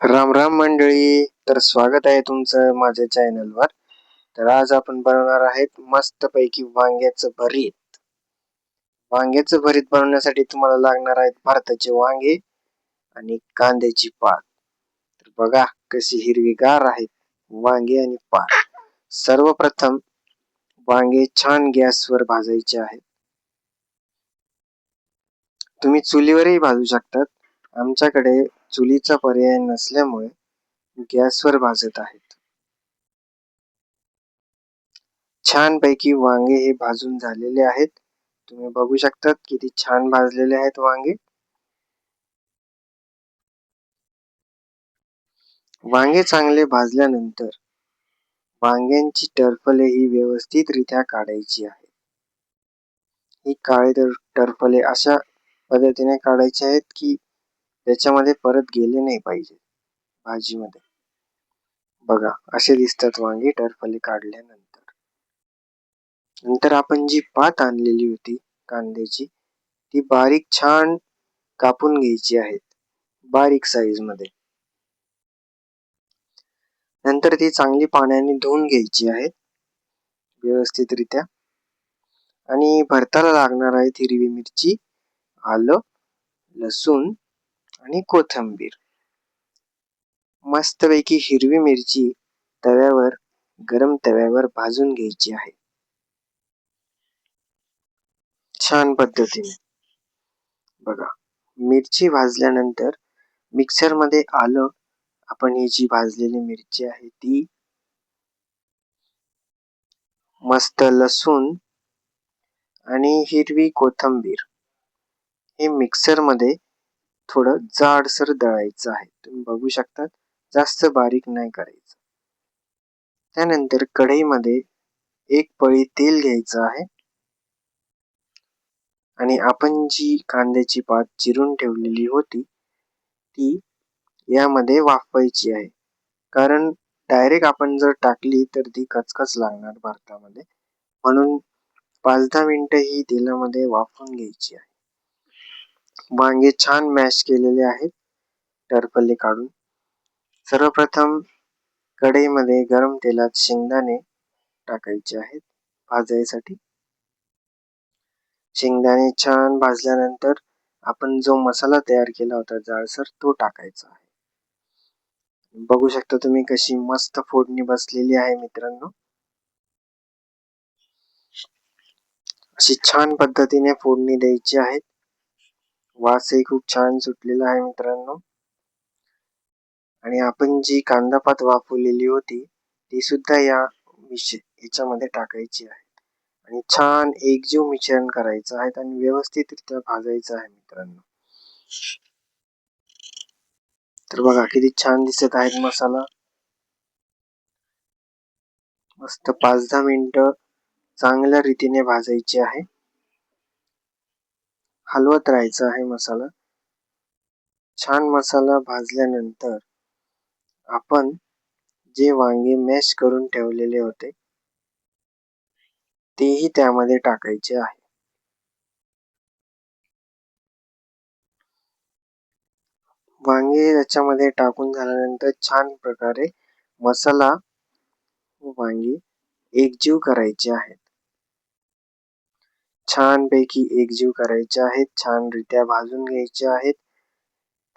राम राम मंडळी तर स्वागत आहे तुमचं माझ्या चॅनलवर. तर आज आपण बनवणार आहेत मस्तपैकी वांग्याचं भरीत. वांग्याचं भरीत बनवण्यासाठी तुम्हाला लागणार आहेत भारताचे वांगे आणि कांद्याची पात. तर बघा कशी हिरवीगार आहेत वांगे आणि पात. सर्वप्रथम वांगे छान गॅसवर भाजायचे आहेत. तुम्ही चुलीवरही भाजू शकतात. आमच्याकडे चुलीचा पर्याय नसल्यामुळे गॅसवर भाजत आहेत. छान पैकी वांगे हे भाजून झालेले आहेत. तुम्ही बघू शकतात किती छान भाजलेले आहेत वांगे. वांगे चांगले भाजल्यानंतर वांग्यांची टरफले ही व्यवस्थितरित्या काढायची आहे ही काळे टरफले अशा पद्धतीने काढायचे आहेत की त्याच्यामध्ये परत गेले नाही पाहिजे भाजीमध्ये. बघा असे दिसतात वांगी टरफली काढल्यानंतर. नंतर आपण जी पात आणलेली होती कांद्याची ती बारीक छान कापून घ्यायची आहेत बारीक साईजमध्ये. नंतर ती चांगली पाण्याने धुवून घ्यायची आहेत व्यवस्थितरित्या. आणि भरताला लागणार आहेत हिरवी मिरची आलं लसूण आणि कोथिंबीर. मस्तपैकी हिरवी मिरची तव्यावर गरम तव्यावर भाजून घ्यायची आहे. छान पद्धतीने. बघा मिरची भाजल्यानंतर मिक्सरमध्ये आलं आपण ही जी भाजलेली मिरची आहे ती मस्त लसूण आणि हिरवी कोथंबीर हे मिक्सरमध्ये थोडं जाडसर दळायचं आहे. तुम्ही बघू शकता जास्त बारीक नाही करायचं. त्यानंतर कढईमध्ये एक पळी तेल घ्यायचं आहे. आणि आपण जी कांद्याची पात चिरून ठेवलेली होती ती यामध्ये वाफवायची आहे. कारण डायरेक्ट आपण जर टाकली तर ती कचकच लागणार भारतामध्ये. म्हणून पाच दहा मिनिटं ही तेलामध्ये वाफवून घ्यायची आहे. वांगे छान मॅश केलेले आहेत. टरफले काढून. सर्वप्रथम कढईमध्ये गरम तेलात शेंगदाणे टाकायचे आहेत भाजायसाठी. शेंगदाणे छान भाजल्यानंतर आपण जो मसाला तयार केला होता जाळसर तो टाकायचा आहे. बघू शकता तुम्ही कशी मस्त फोडणी बसलेली आहे मित्रांनो. अशी छान पद्धतीने फोडणी द्यायची आहे. वासही खूप छान सुटलेला आहे मित्रांनो. आणि आपण जी कांदापात वापरलेली वाफवलेली होती ती सुद्धा या याच्यामध्ये टाकायची आहे. आणि छान एकजीव मिश्रण करायचं आहे आणि व्यवस्थितरित्या भाजायचं आहे मित्रांनो. तर बघा किती छान दिसत आहेत मसाला. मस्त पाच दहा मिनिटं चांगल्या रीतीने भाजायची आहे. हलवत राहायचं आहे मसाला. छान मसाला भाजल्यानंतर आपण जे वांगे मॅश करून ठेवलेले होते तेही त्यामध्ये टाकायचे आहे. वांगे याच्यामध्ये टाकून झाल्यानंतर छान प्रकारे मसाला वांगी एकजीव करायचे आहेत. छानपैकी एकजीव करायचे आहेत छानरित्या भाजून घ्यायचे आहेत.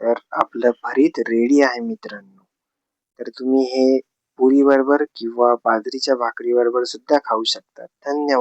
तर आपलं भरीत रेडी आहे मित्रांनो. तर तुम्ही हे पुरीबरोबर किंवा बाजरीच्या भाकरीबरोबर सुद्धा खाऊ शकता. धन्यवाद.